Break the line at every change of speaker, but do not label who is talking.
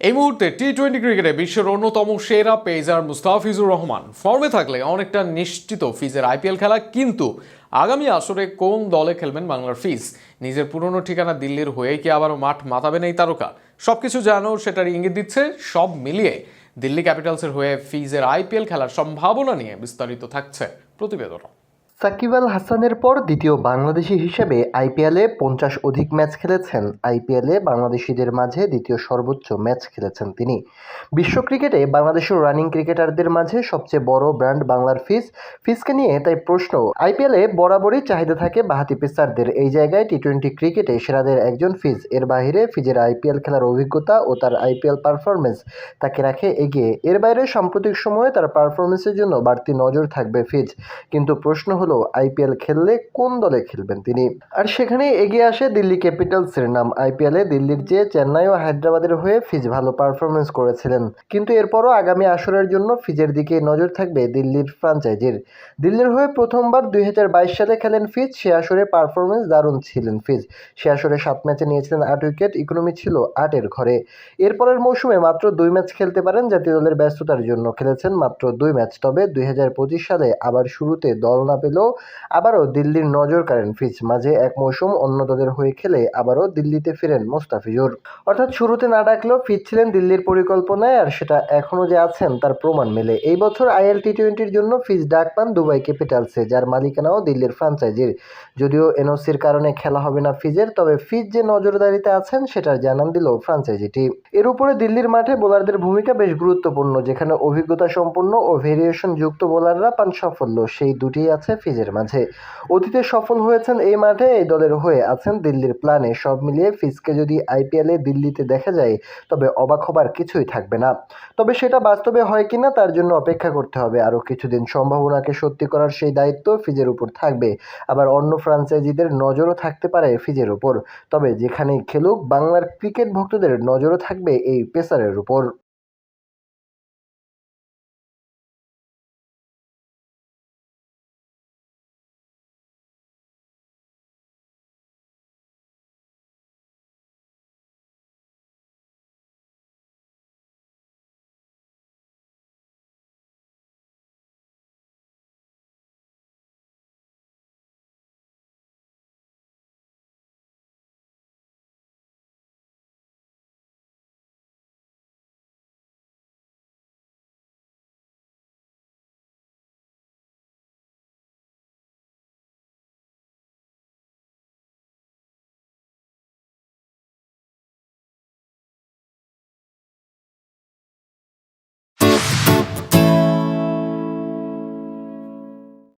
এই মুহূর্তে T twenty ক্রিকেটে বিশ্বের অন্যতম সেরা পেজার মুস্তাফিজুর রহমান ফর্মে থাকলে অনেকটা নিশ্চিত ফিজের আইপিএল খেলা, কিন্তু আগামী আসরে কোন দলে খেলবেন বাংলার ফিজ? নিজের পুরনো ঠিকানা দিল্লির হয়ে কি আবারও মাঠ মাতাবেন এই তারকা? সবকিছু জানো সেটার ইঙ্গিত দিচ্ছে সব মিলিয়ে দিল্লি ক্যাপিটালসের হয়ে ফিজের আইপিএল খেলার সম্ভাবনা নিয়ে বিস্তারিত থাকছে প্রতিবেদন
সাকিব আল হাসানের পর দ্বিতীয় বাংলাদেশি হিসেবে আইপিএলে পঞ্চাশ অধিক ম্যাচ খেলেছেন। আইপিএলে বাংলাদেশিদের মাঝে দ্বিতীয় সর্বোচ্চ ম্যাচ খেলেছেন তিনি। বিশ্ব ক্রিকেটে বাংলাদেশের রানিং ক্রিকেটারদের মাঝে সবচেয়ে বড় ব্র্যান্ড বাংলার ফিজ। ফিজকে নিয়ে তাই প্রশ্ন, আইপিএলে বরাবরই চাহিদা থাকে বাহাতি পেসারদের এই জায়গায় টি টোয়েন্টি ক্রিকেটে সেরাদের একজন ফিজ। এর বাইরে ফিজের আইপিএল খেলার অভিজ্ঞতা ও তার আইপিএল পারফরমেন্স তাকে রাখে এগিয়ে। এর বাইরে সাম্প্রতিক সময়ে তার পারফরমেন্সের জন্য বাড়তি নজর থাকবে ফিজ। কিন্তু প্রশ্ন হলো আইপিএল খেললে কোন দলে খেলবেন তিনি? আর সেখানে এগিয়ে আসে দিল্লি ক্যাপিটালসের নাম। আইপিএলে দিল্লির চেয়ে চেন্নাই ও হায়দ্রাবাদের হয়ে ফিজ ভালো পারফরমেন্স করেছিলেন। কিন্তু এরপরও আগামী আসরের জন্য ফিজের দিকে নজর থাকবে দিল্লির ফ্রাঞ্চাইজির দিল্লির হয়ে প্রথমবার দুই সালে খেলেন ফিজ, সে আসরে পারফরমেন্স দারুণ ছিলেন ফিজ। সে আসরে সাত ম্যাচে নিয়েছিলেন আট উইকেট, ইকোনমি ছিল আটের ঘরে। এরপরের মৌসুমে মাত্র দুই ম্যাচ খেলতে পারেন জাতীয় দলের ব্যস্ততার জন্য। খেলেছেন মাত্র দুই ম্যাচ, তবে দুই হাজার পঁচিশ সালে আবার শুরুতে দল না পেলেও আবারও দিল্লির নজর কাড়েন ফিজ। মাঝে এক মৌসুম অন্য দলের হয়ে খেলে আবারও দিল্লিতে ফিরেন মোস্তাফিজুর। অর্থাৎ শুরুতে না ডাকলেও ফিজ ছিলেন দিল্লির পরিকল্পনায় আর সেটা এখনও যে আছেন তার প্রমাণ মেলে। এই বছর আইএল টি টোয়েন্টির জন্য ফিজ ডাক পান দুবাই ক্যাপিটালসে যার মালিকানাও দিল্লির ফ্রাঞ্চাইজির। যদিও এনওসির কারণে খেলা হবে না ফিজের, তবে ফিজ যে নজরদারিতে আছেন সেটার জানান দিল ফ্রাঞ্চাইজিটি এর উপরে দিল্লির মাঠে বোলারদের ভূমিকা বেশ গুরুত্বপূর্ণ, যেখানে অভিজ্ঞতা সম্পন্ন ও ভেরিয়েশন যুক্ত বোলাররা পান সাফল্য। সেই দুটি আছে ফিজের মাঝে। অতীতে সফল হয়েছেন এই মাঠে এই দলের হয়ে আছেন দিল্লির প্ল্যানে। সব মিলিয়ে ফিজকে যদি আইপিএলে দিল্লিতে দেখা যায়, তবে অবাক হবার কিছুই থাকবে না। তবে সেটা বাস্তবে হয় কিনা তার জন্য অপেক্ষা করতে হবে। আরও কিছুদিন সম্ভাবনাকে সত্যি করার সেই দায়িত্ব ফিজের উপর থাকবে। আবার অন্য ফ্রাঞ্চাইজিদের নজরও থাকতে পারে ফিজের উপর। তবে যেখানেই খেলুক, বাংলার ক্রিকেট ভক্তদের নজরও থাকবে এই পেসারের উপর।